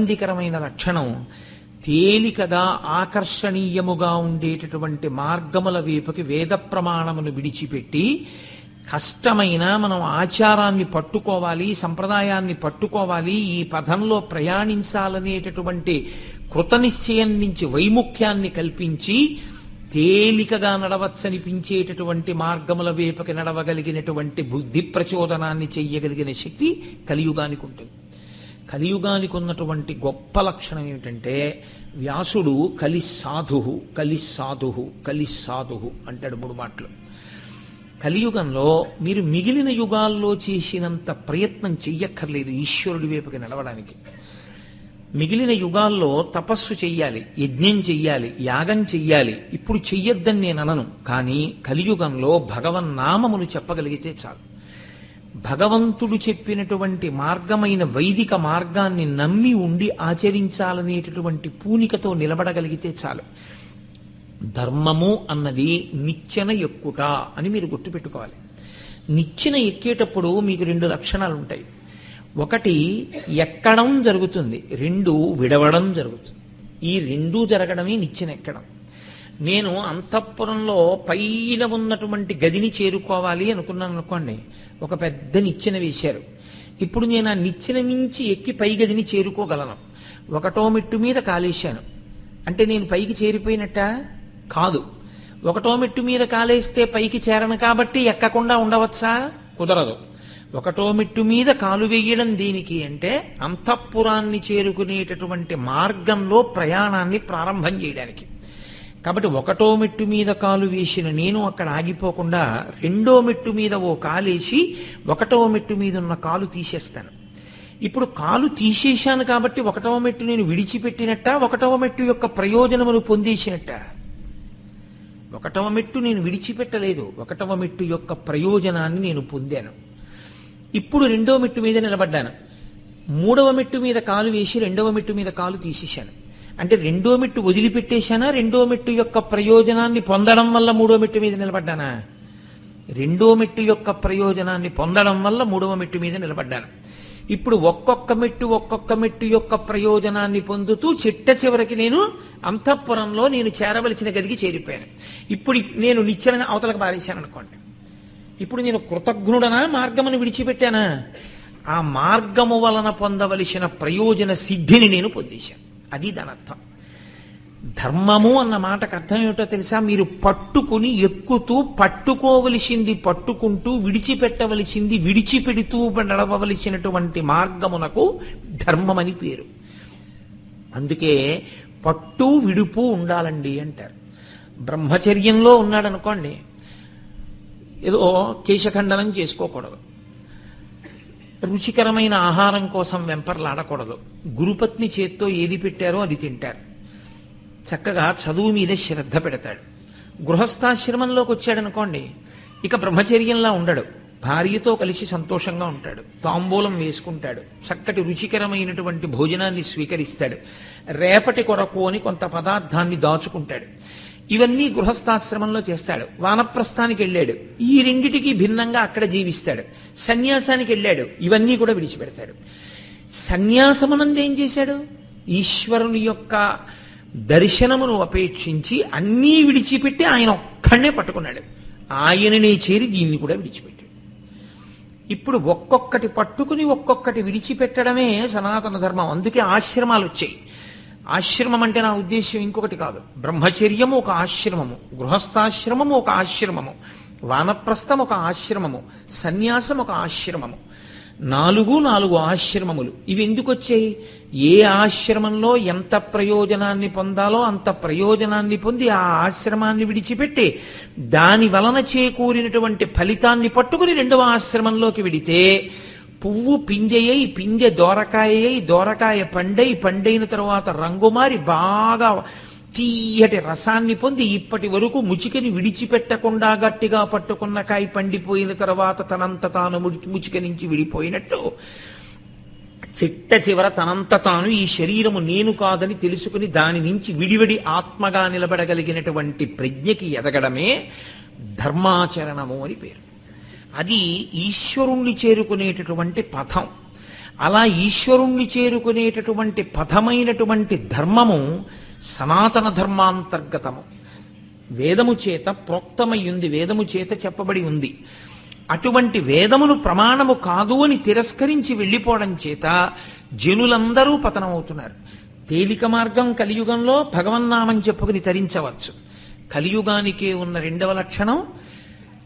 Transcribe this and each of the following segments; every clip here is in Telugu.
ఆనందికరమైన లక్షణం తేలికగా ఆకర్షణీయముగా ఉండేటటువంటి మార్గముల వైపుకి వేద ప్రమాణమును విడిచిపెట్టి కష్టమైన మనం ఆచారాన్ని పట్టుకోవాలి సంప్రదాయాన్ని పట్టుకోవాలి ఈ పథంలో ప్రయాణించాలనేటటువంటి కృతనిశ్చయం నుంచి వైముఖ్యాన్ని కల్పించి తేలికగా నడవచ్చనిపించేటటువంటి మార్గముల వైపుకి నడవగలిగినటువంటి బుద్ధి ప్రచోదనాన్ని చెయ్యగలిగిన శక్తి కలియుగానికి ఉంటుంది. కలియుగానికి ఉన్నటువంటి గొప్ప లక్షణం ఏమిటంటే వ్యాసుడు కలి సాధు కలి సాధు కలి సాధు అంటాడు మూడు మాటలు. కలియుగంలో మీరు మిగిలిన యుగాల్లో చేసినంత ప్రయత్నం చెయ్యక్కర్లేదు ఈశ్వరుడి వైపుకి నడవడానికి. మిగిలిన యుగాల్లో తపస్సు చెయ్యాలి యజ్ఞం చెయ్యాలి యాగం చెయ్యాలి ఇప్పుడు చెయ్యొద్దని నేను అనను కానీ కలియుగంలో భగవన్నామమును చెప్పగలిగితే చాలు. భగవంతుడు చెప్పినటువంటి మార్గమైన వైదిక మార్గాన్ని నమ్మి ఉండి ఆచరించాలనేటటువంటి పూనికతో నిలబడగలిగితే చాలు. ధర్మము అన్నది నిచ్చెన ఎక్కుట అని మీరు గుర్తుపెట్టుకోవాలి. నిచ్చెన ఎక్కేటప్పుడు మీకు రెండు లక్షణాలు ఉంటాయి. ఒకటి ఎక్కడం జరుగుతుంది. రెండు విడవడం జరుగుతుంది. ఈ రెండూ జరగడమే నిచ్చెన ఎక్కడం. నేను అంతఃపురంలో పైన ఉన్నటువంటి గదిని చేరుకోవాలి అనుకున్నాను అనుకోండి. ఒక పెద్ద నిచ్చెన వేశారు. ఇప్పుడు నేను ఆ నిచ్చెన మించి ఎక్కి పై గదిని చేరుకోగలను. ఒకటో మెట్టు మీద కాలేశాను. అంటే నేను పైకి చేరిపోయినట్ట? కాదు. ఒకటో మెట్టు మీద కాలేస్తే పైకి చేరను కాబట్టి ఎక్కకుండా ఉండవచ్చా? కుదరదు. ఒకటో మెట్టు మీద కాలు వేయడం దీనికి అంటే అంతఃపురాన్ని చేరుకునేటటువంటి మార్గంలో ప్రయాణాన్ని ప్రారంభం చేయడానికి. కాబట్టి ఒకటో మెట్టు మీద కాలు వేసిన నేను అక్కడ ఆగిపోకుండా రెండో మెట్టు మీద ఓ కాలేసి ఒకటో మెట్టు మీద ఉన్న కాలు తీసేస్తాను. ఇప్పుడు కాలు తీసేశాను కాబట్టి ఒకటవ మెట్టు నేను విడిచిపెట్టినట్ట ఒకటవ మెట్టు యొక్క ప్రయోజనమును పొందేసినట్ట? ఒకటవ మెట్టు నేను విడిచిపెట్టలేదు ఒకటవ మెట్టు యొక్క ప్రయోజనాన్ని నేను పొందాను. ఇప్పుడు రెండవ మెట్టు మీద నిలబడ్డాను. మూడవ మెట్టు మీద కాలు వేసి రెండవ మెట్టు మీద కాలు తీసేశాను. అంటే రెండో మెట్టు వదిలిపెట్టేశానా? రెండో మెట్టు యొక్క ప్రయోజనాన్ని పొందడం వల్ల మూడో మెట్టు మీద నిలబడ్డానా? రెండో మెట్టు యొక్క ప్రయోజనాన్ని పొందడం వల్ల మూడవ మెట్టు మీద నిలబడ్డాను. ఇప్పుడు ఒక్కొక్క మెట్టు ఒక్కొక్క మెట్టు యొక్క ప్రయోజనాన్ని పొందుతూ చిట్ట చివరికి నేను అంతఃపురంలో నేను చేరవలసిన గదికి చేరిపోయాను. ఇప్పుడు నేను నిచ్చెన అవతలకు పారేశాను అనుకోండి. ఇప్పుడు నేను కృతజ్ఞుడనా మార్గమును విడిచిపెట్టానా? ఆ మార్గము వలన పొందవలసిన ప్రయోజన సిద్ధిని నేను పొందేశాను. అది దాని అర్థం ధర్మము అన్న మాటకు అర్థం ఏమిటో తెలుసా? మీరు పట్టుకుని ఎక్కుతూ పట్టుకోవలసింది పట్టుకుంటూ విడిచిపెట్టవలసింది విడిచిపెడుతూ నడవవలసినటువంటి మార్గమునకు ధర్మమని పేరు. అందుకే పట్టు విడుపు ఉండాలండి అంటారు. బ్రహ్మచర్యంలో ఉన్నాడనుకోండి ఏదో కేశఖండనం చేసుకోకూడదు. రుచికరమైన ఆహారం కోసం వెంపర్లాడకూడదు. గురుపత్ని చేత్తో ఏది పెట్టారో అది తింటారు. చక్కగా చదువు మీద శ్రద్ధ పెడతాడు. గృహస్థాశ్రమంలోకి వచ్చాడనుకోండి ఇక బ్రహ్మచర్యంలా ఉండడు. భార్యతో కలిసి సంతోషంగా ఉంటాడు. తాంబూలం వేసుకుంటాడు. చక్కటి రుచికరమైనటువంటి భోజనాన్ని స్వీకరిస్తాడు. రేపటి కొరకు అని కొంత పదార్థాన్ని దాచుకుంటాడు. ఇవన్నీ గృహస్థాశ్రమంలో చేస్తాడు. వానప్రస్థానికి వెళ్ళాడు. ఈ రెండిటికి భిన్నంగా అక్కడ జీవిస్తాడు. సన్యాసానికి వెళ్ళాడు. ఇవన్నీ కూడా విడిచిపెడతాడు. సన్యాసమునందు ఏం చేశాడు? ఈశ్వరుని యొక్క దర్శనమును అపేక్షించి అన్నీ విడిచిపెట్టి ఆయన ఒక్కడనే పట్టుకున్నాడు. ఆయననే చేరి దీన్ని కూడా విడిచిపెట్టాడు. ఇప్పుడు ఒక్కొక్కటి పట్టుకుని ఒక్కొక్కటి విడిచిపెట్టడమే సనాతన ధర్మం. అందుకే ఆశ్రమాలు వచ్చాయి. ఆశ్రమం అంటే నా ఉద్దేశ్యం ఇంకొకటి కాదు. బ్రహ్మచర్యము ఒక ఆశ్రమము గృహస్థాశ్రమము ఒక ఆశ్రమము వానప్రస్థం ఒక ఆశ్రమము సన్యాసం ఒక ఆశ్రమము. నాలుగు నాలుగు ఆశ్రమములు. ఇవి ఎందుకు వచ్చాయి? ఏ ఆశ్రమంలో ఎంత ప్రయోజనాన్ని పొందాలో అంత ప్రయోజనాన్ని పొంది ఆ ఆశ్రమాన్ని విడిచిపెట్టి దాని వలన చేకూరినటువంటి ఫలితాన్ని పట్టుకుని రెండవ ఆశ్రమంలోకి విడితే పువ్వు పిందెయ్యి పిందె దోరకాయ దోరకాయ పండై పండైన తర్వాత రంగుమారి బాగా తీయటి రసాన్ని పొంది ఇప్పటి వరకు ముచికని విడిచిపెట్టకుండా గట్టిగా పట్టుకున్న కాయ పండిపోయిన తర్వాత తనంత తాను ముచిక నుంచి విడిపోయినట్టు. చిట్ట చివర తనంత తాను ఈ శరీరము నేను కాదని తెలుసుకుని దాని నుంచి విడివిడి ఆత్మగా నిలబడగలిగినటువంటి ప్రజ్ఞకి ఎదగడమే ధర్మాచరణము అని పేరు. అది ఈశ్వరుణ్ణి చేరుకునేటటువంటి పథం. అలా ఈశ్వరుణ్ణి చేరుకునేటటువంటి పథమైనటువంటి ధర్మము సనాతన ధర్మాంతర్గతము. వేదము చేత ప్రోక్తమై ఉంది వేదము చేత చెప్పబడి ఉంది. అటువంటి వేదమును ప్రమాణము కాదు అని తిరస్కరించి వెళ్ళిపోవడం చేత జనులందరూ పతనమవుతున్నారు. తేలిక మార్గం కలియుగంలో భగవన్నామని చెప్పుకుని తరించవచ్చు. కలియుగానికే ఉన్న రెండవ లక్షణం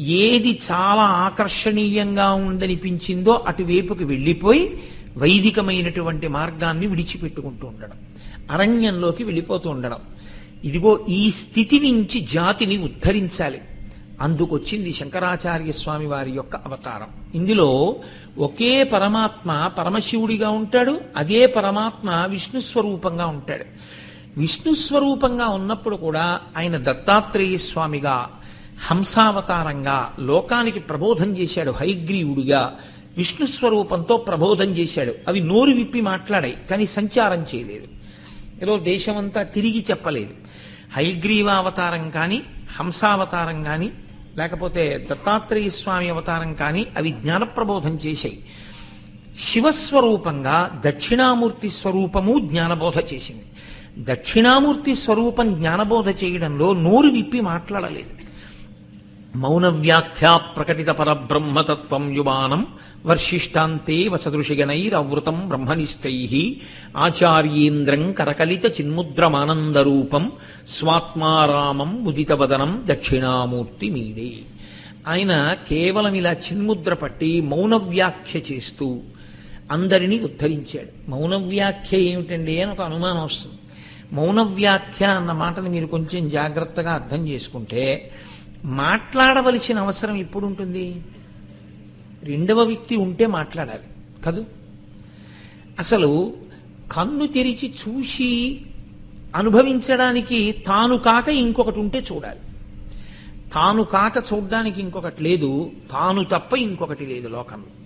ఏది చాలా ఆకర్షణీయంగా ఉందనిపించిందో అటువైపుకి వెళ్ళిపోయి వైదికమైనటువంటి మార్గాన్ని విడిచిపెట్టుకుంటూ ఉండడం అరణ్యంలోకి వెళ్ళిపోతూ ఉండడం. ఇదిగో ఈ స్థితి నుంచి జాతిని ఉద్ధరించాలి. అందుకొచ్చింది శంకరాచార్య స్వామి వారి యొక్క అవతారం. ఇందులో ఒకే పరమాత్మ పరమశివుడిగా ఉంటాడు అదే పరమాత్మ విష్ణు స్వరూపంగా ఉంటాడు. విష్ణు స్వరూపంగా ఉన్నప్పుడు కూడా ఆయన దత్తాత్రేయ స్వామిగా హంసావతారంగా లోకానికి ప్రబోధం చేశాడు హైగ్రీవుడిగా విష్ణు స్వరూపంతో ప్రబోధం చేశాడు. అవి నోరు విప్పి మాట్లాడాయి కానీ సంచారం చేయలేదు. ఏదో దేశమంతా తిరిగి చెప్పలేదు. హైగ్రీవ అవతారం కానీ హంసావతారం కానీ లేకపోతే దత్తాత్రేయ స్వామి అవతారం కానీ అవి జ్ఞానప్రబోధం చేశాయి. శివస్వరూపంగా దక్షిణామూర్తి స్వరూపము జ్ఞానబోధ చేసింది. దక్షిణామూర్తి స్వరూపం జ్ఞానబోధ చేయడంలో నోరు విప్పి మాట్లాడలేదు. మౌన వ్యాఖ్యా ప్రకటిత పరబ్రహ్మతత్వం యువానం వర్షిష్టాంతే వసదృషిగణైరవృతం బ్రహ్మనిష్టై ఆచార్యేంద్రం కరకలిత చిన్ముద్రమానందరూపం స్వాత్మారామం ఉదితవదనం దక్షిణామూర్తి మీడే ఆయన కేవలం ఇలా చిన్ముద్ర పట్టి మౌన వ్యాఖ్య చేస్తూ అందరినీ ఉద్ధరించాడు. మౌన వ్యాఖ్య ఏమిటండి అని ఒక అనుమానం వస్తుంది. మౌన వ్యాఖ్య అన్న మాటను మీరు కొంచెం జాగ్రత్తగా అర్థం చేసుకుంటే మాట్లాడవలసిన అవసరం ఎప్పుడు ఉంటుంది రెండవ వ్యక్తి ఉంటే మాట్లాడాలి. కదూ? అసలు కన్ను తెరిచి చూసి అనుభవించడానికి తాను కాక ఇంకొకటి ఉంటే చూడాలి. తాను కాక చూడడానికి ఇంకొకటి లేదు తాను తప్ప ఇంకొకటి లేదు లోకంలో.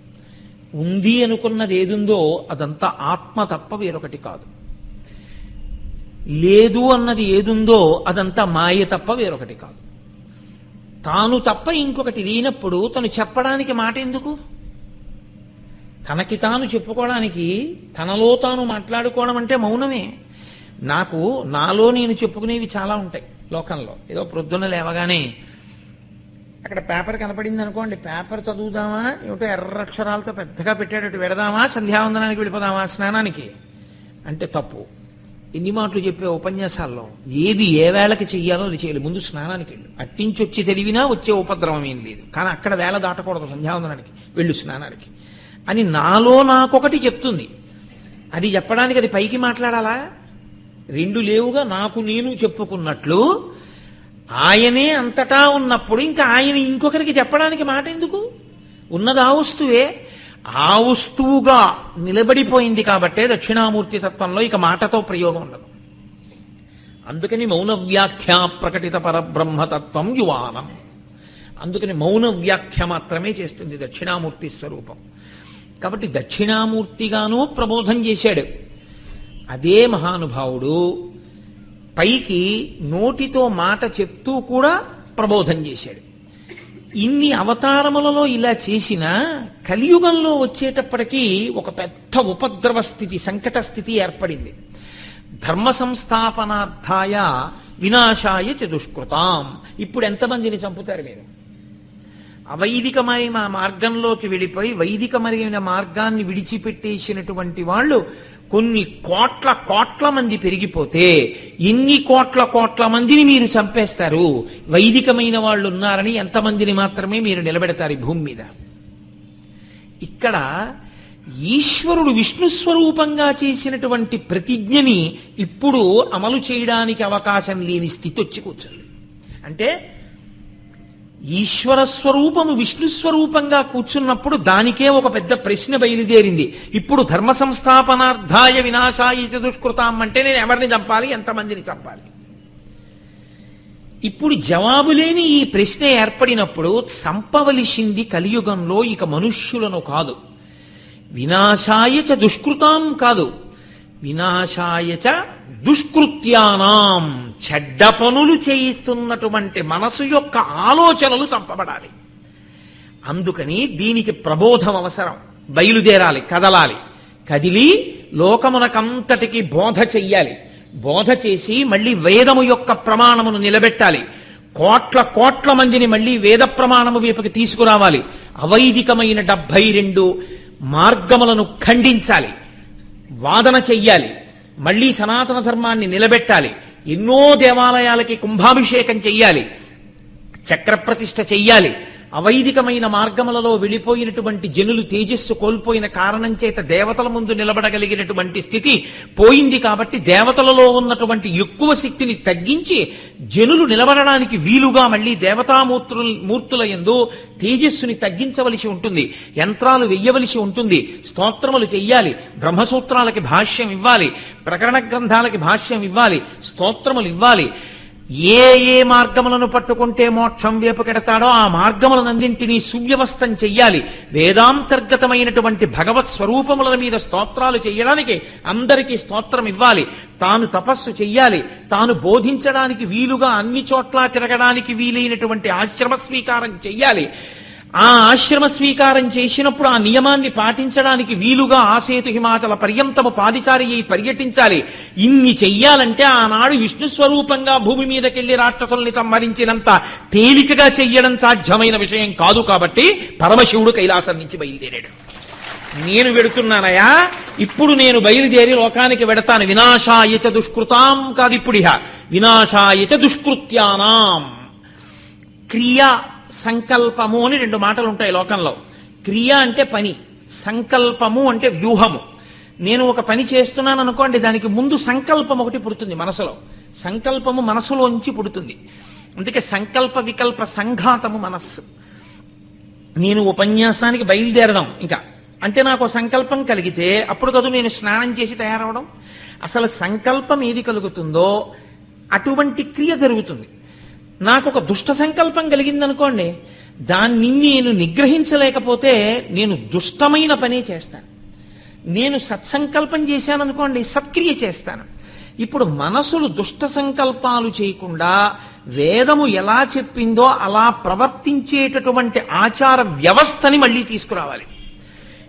ఉంది అనుకున్నది ఏదుందో అదంతా ఆత్మ తప్ప వేరొకటి కాదు. లేదు అన్నది ఏదుందో అదంతా మాయ తప్ప వేరొకటి కాదు. తాను తప్ప ఇంకొకటి లేనప్పుడు తను చెప్పడానికి మాట ఎందుకు? తనకి తాను చెప్పుకోవడానికి తనలో తాను మాట్లాడుకోవడం అంటే మౌనమే. నాకు నాలో నేను చెప్పుకునేవి చాలా ఉంటాయి లోకంలో. ఏదో ప్రొద్దున లేవగానే అక్కడ పేపర్ కనపడింది అనుకోండి పేపర్ చదువుదామా ఏమిటో ఎర్రక్షరాలతో పెద్దగా పెట్టాడట పెడదామా సంధ్యావందనానికి వెళ్ళిపోదామా స్నానానికి? అంటే తప్పు. ఎన్ని మాటలు చెప్పే ఉపన్యాసాల్లో ఏది ఏ వేళకి చెయ్యాలో అది చేయాలి ముందు స్నానానికి వెళ్ళు. అట్టించి వచ్చి తెలివినా వచ్చే ఉపద్రవం ఏం లేదు. కానీ అక్కడ వేళ దాటకూడదు సంధ్యావందనానికి. వెళ్ళు స్నానానికి. అని నాలో నాకొకటి చెప్తుంది. అది చెప్పడానికి అది పైకి మాట్లాడాలా? రెండు లేవుగా నాకు నేను చెప్పుకున్నట్లు ఆయనే అంతటా ఉన్నప్పుడు ఇంకా ఆయన ఇంకొకరికి చెప్పడానికి మాట ఎందుకు? ఉన్నదా వస్తువే ఆ వస్తువుగా నిలబడిపోయింది కాబట్టే దక్షిణామూర్తి తత్వంలో ఇక మాటతో ప్రయోగం ఉండదు. అందుకని మౌన వ్యాఖ్య ప్రకటిత పరబ్రహ్మతత్వం యువానం. అందుకని మౌన వ్యాఖ్య మాత్రమే చేస్తుంది దక్షిణామూర్తి స్వరూపం. కాబట్టి దక్షిణామూర్తిగాను ప్రబోధం చేశాడు. అదే మహానుభావుడు పైకి నోటితో మాట చెప్తూ కూడా ప్రబోధం చేశాడు. ఇన్ని అవతారములలో ఇలా చేసిన కలియుగంలో వచ్చేటప్పటికీ ఒక పెద్ద ఉపద్రవ స్థితి సంకట స్థితి ఏర్పడింది. ధర్మ సంస్థాపనార్థాయ వినాశాయ చతుష్కృతాం ఇప్పుడు ఎంతమందిని చంపుతారు మీరు? అవైదికమైన మార్గంలోకి వెళ్ళిపోయి వైదికమైన మార్గాన్ని విడిచిపెట్టేసినటువంటి వాళ్ళు కొన్ని కోట్ల కోట్ల మంది పెరిగిపోతే ఎన్ని కోట్ల కోట్ల మందిని మీరు చంపేస్తారు. వైదికమైన వాళ్ళు ఉన్నారని ఎంతమందిని మాత్రమే మీరు నిలబెడతారు ఈ భూమి మీద. ఇక్కడ ఈశ్వరుడు విష్ణు స్వరూపంగా చేసినటువంటి ప్రతిజ్ఞని ఇప్పుడు అమలు చేయడానికి అవకాశం లేని స్థితి వచ్చి కూర్చుంది. అంటే ఈశ్వర స్వరూపము విష్ణు స్వరూపంగా కూర్చున్నప్పుడు దానికే ఒక పెద్ద ప్రశ్న బయలుదేరింది. ఇప్పుడు ధర్మ సంస్థాపనార్థాయ వినాశాయ చతుష్కృతాం అంటే నేను ఎవరిని చంపాలి? ఎంతమందిని చంపాలి? ఇప్పుడు జవాబు లేని ఈ ప్రశ్న ఏర్పడినప్పుడు చంపవలసింది కలియుగంలో ఇక మనుష్యులను కాదు. వినాశాయ చ దుష్కృతాం కాదు. వినాశాయ చ దుష్కృత్యానాం చెడ్డ పనులు చేయిస్తున్నటువంటి మనసు యొక్క ఆలోచనలు చంపబడాలి. అందుకని దీనికి ప్రబోధం అవసరం. బయలుదేరాలి కదలాలి. కదిలి లోకమునకంతటికి బోధ చెయ్యాలి. బోధ చేసి మళ్ళీ వేదము యొక్క ప్రమాణమును నిలబెట్టాలి. కోట్ల కోట్ల మందిని మళ్ళీ వేద ప్రమాణము వైపుకి తీసుకురావాలి. అవైదికమైన డెబ్బై రెండు మార్గములను ఖండించాలి. వాదన చెయ్యాలి. మళ్ళీ సనాతన ధర్మాన్ని నిలబెట్టాలి. ఎన్నో దేవాలయాలకి కుంభాభిషేకం చెయ్యాలి. చక్రప్రతిష్ఠ చెయ్యాలి. అవైదికమైన మార్గములలో వెళ్ళిపోయినటువంటి జనులు తేజస్సు కోల్పోయిన కారణం చేత దేవతల ముందు నిలబడగలిగినటువంటి స్థితి పోయింది కాబట్టి దేవతలలో ఉన్నటువంటి ఎక్కువ శక్తిని తగ్గించి జనులు నిలబడడానికి వీలుగా మళ్ళీ దేవతామూర్తులు మూర్తుల ఎందు తేజస్సుని తగ్గించవలసి ఉంటుంది. యంత్రాలు వెయ్యవలసి ఉంటుంది. స్తోత్రములు చెయ్యాలి. బ్రహ్మసూత్రాలకి భాష్యం ఇవ్వాలి. ప్రకరణ గ్రంథాలకి భాష్యం ఇవ్వాలి. స్తోత్రములు ఇవ్వాలి. ఏ ఏ మార్గములను పట్టుకుంటే మోక్షం వేపుకెడతాడో ఆ మార్గములనందింటినీ సువ్యవస్థం చెయ్యాలి. వేదాంతర్గతమైనటువంటి భగవత్ స్వరూపముల మీద స్తోత్రాలు చెయ్యడానికి అందరికీ స్తోత్రం ఇవ్వాలి. తాను తపస్సు చెయ్యాలి. తాను బోధించడానికి వీలుగా అన్ని చోట్ల తిరగడానికి వీలైనటువంటి ఆశ్రమ స్వీకారం చెయ్యాలి. ఆ ఆశ్రమ స్వీకారం చేసినప్పుడు ఆ నియమాన్ని పాటించడానికి వీలుగా ఆసేతు హిమాచల పర్యంతము పాదిచారి అయి పర్యటించాలి. ఇన్ని చెయ్యాలంటే ఆనాడు విష్ణు స్వరూపంగా భూమి మీదకెళ్ళి రాక్షసుల్ని సంహరించినంత తేలికగా చెయ్యడం సాధ్యమైన విషయం కాదు కాబట్టి పరమశివుడు కైలాసం నుంచి బయలుదేరాడు. నేను వెడుతున్నానయా? ఇప్పుడు నేను బయలుదేరి లోకానికి వెడతాను. వినాశాయచ దుష్కృతాం కాదు కాదిప్పుడిహ వినాశాయచ దుష్కృత్యానాం. క్రియా సంకల్పము అని రెండు మాటలు ఉంటాయి లోకంలో. క్రియ అంటే పని సంకల్పము అంటే వ్యూహము. నేను ఒక పని చేస్తున్నాను అనుకోండి దానికి ముందు సంకల్పం ఒకటి పుడుతుంది మనసులో. సంకల్పము మనసులోంచి పుడుతుంది. అందుకే సంకల్ప వికల్ప సంఘాతము మనస్సు. నేను ఉపన్యాసానికి బయలుదేరదాం ఇంకా. అంటే నాకు ఒక సంకల్పం కలిగితే అప్పుడు కదా నేను స్నానం చేసి తయారవడం? అసలు సంకల్పం ఏది కలుగుతుందో అటువంటి క్రియ జరుగుతుంది. నాకు ఒక దుష్ట సంకల్పం కలిగిందనుకోండి దాన్ని నేను నిగ్రహించలేకపోతే నేను దుష్టమైన పని చేస్తాను. నేను సత్సంకల్పం చేశాననుకోండి సత్క్రియ చేస్తాను. ఇప్పుడు మనసులు దుష్ట సంకల్పాలు చేయకుండా వేదము ఎలా చెప్పిందో అలా ప్రవర్తించేటటువంటి ఆచార వ్యవస్థని మళ్ళీ తీసుకురావాలి.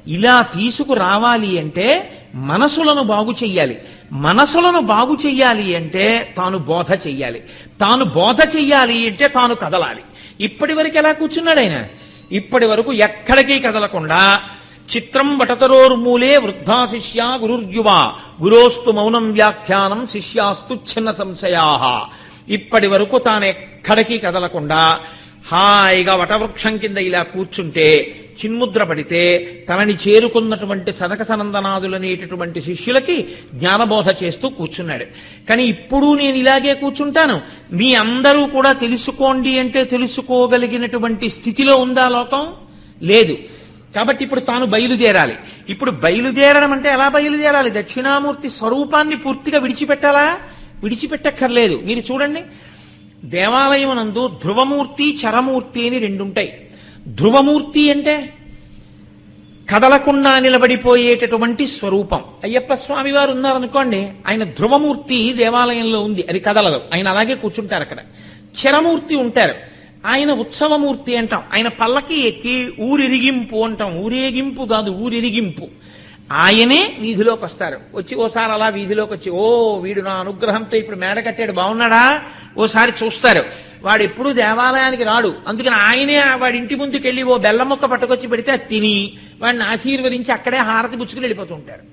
ఇలా తీసుకురావాలి అంటే మనసులను బాగు చెయ్యాలి. మనసులను బాగు చెయ్యాలి అంటే తాను బోధ చెయ్యాలి. తాను బోధ చెయ్యాలి అంటే తాను కదలాలి. ఇప్పటి వరకు ఎలా కూర్చున్నాడు ఆయన? ఇప్పటి వరకు ఎక్కడికి కదలకుండా చిత్రం వటతరోర్మూలే వృద్ధా శిష్యా గురుర్యువా. గురోస్తు మౌనం వ్యాఖ్యానం శిష్యాస్తు చిన్న సంశయా ఇప్పటి వరకు తాను ఎక్కడికి కదలకుండా హాయిగా వటవృక్షం కింద ఇలా కూర్చుంటే చిన్ముద్ర పడితే తనని చేరుకున్నటువంటి సనక సనందనాదులనేటటువంటి శిష్యులకి జ్ఞానబోధ చేస్తూ కూర్చున్నాడు. కానీ ఇప్పుడు నేను ఇలాగే కూర్చుంటాను. మీ అందరూ కూడా తెలుసుకోండి అంటే తెలుసుకోగలిగినటువంటి స్థితిలో ఉందా లోకం? లేదు. కాబట్టి ఇప్పుడు తాను బయలుదేరాలి. ఇప్పుడు బయలుదేరడం అంటే ఎలా బయలుదేరాలి? దక్షిణామూర్తి స్వరూపాన్ని పూర్తిగా విడిచిపెట్టాలా? విడిచిపెట్టక్కర్లేదు. మీరు చూడండి. దేవాలయమునందు ధ్రువమూర్తి చరమూర్తి అని రెండుంటాయి. ధ్రువమూర్తి అంటే కదలకుండా నిలబడిపోయేటటువంటి స్వరూపం. అయ్యప్ప స్వామి వారు ఉన్నారనుకోండి ఆయన ధ్రువమూర్తి దేవాలయంలో ఉంది అది కదలదు. ఆయన అలాగే కూర్చుంటారు అక్కడ. చరమూర్తి ఉంటారు. ఆయన ఉత్సవమూర్తి అంటాం. ఆయన పల్లకి ఎక్కి ఊరిరిగింపు అంటాం. ఊరేగింపు కాదు ఊరిరిగింపు. ఆయనే వీధిలోకి వస్తారు. వచ్చి ఓసారి అలా వీధిలోకి వచ్చి ఓ వీడు నా అనుగ్రహంతో ఇప్పుడు మేడ కట్టాడు బాగున్నాడా? ఓసారి చూస్తారు. వాడు ఎప్పుడు దేవాలయానికి రాడు. అందుకని ఆయనే వాడి ఇంటి ముందుకు వెళ్ళి ఓ బెల్లం ముక్క పట్టుకొచ్చి పెడితే అది తిని వాడిని ఆశీర్వదించి అక్కడే హారతి పుచ్చుకుని వెళ్ళిపోతూ ఉంటారు